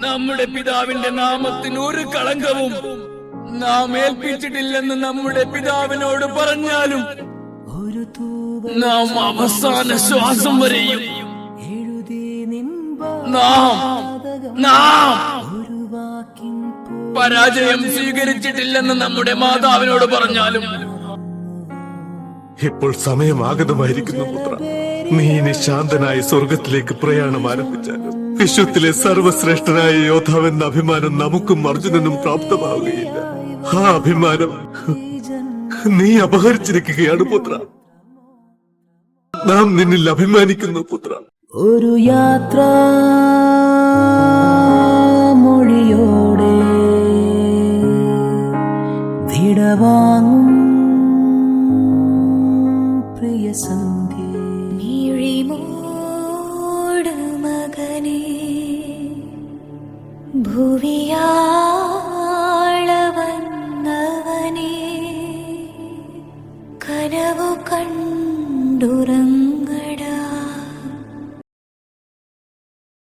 നമ്മുടെ പിതാവിന്റെ നാമത്തിന് ഒരു കളങ്കവും നാം ഏൽപ്പിച്ചിട്ടില്ലെന്ന് നമ്മുടെ പിതാവിനോട് പറഞ്ഞാലും നാം അവസാന ശ്വാസം വരെയും നാം നാം പരാജയം സ്വീകരിച്ചിട്ടില്ലെന്ന് നമ്മുടെ മാതാവിനോട് പറഞ്ഞാലും ഇപ്പോൾ സമയമാഗതമായിരിക്കുന്നു പുത്ര. നീ ഇനി ശാന്തനായി സ്വർഗത്തിലേക്ക് പ്രയാണം ആരംഭിച്ചാലും വിശ്വത്തിലെ സർവശ്രേഷ്ഠനായ യോദ്ധാവെന്ന അഭിമാനം നമുക്കും അർജുനനും പ്രാപ്തമാവുകയില്ല. ആ അഭിമാനം നീ അപഹരിച്ചിരിക്കുകയാണ് പുത്ര. നാം നിന്നിൽ അഭിമാനിക്കുന്നു പുത്ര. ഒരു യാത്ര മൊഴിയോടെ പ്രിയ സന്ധ്യ മകനെ ഭുവിയാളവന്നവനെ കനവു കണ്ടുറങ്ങ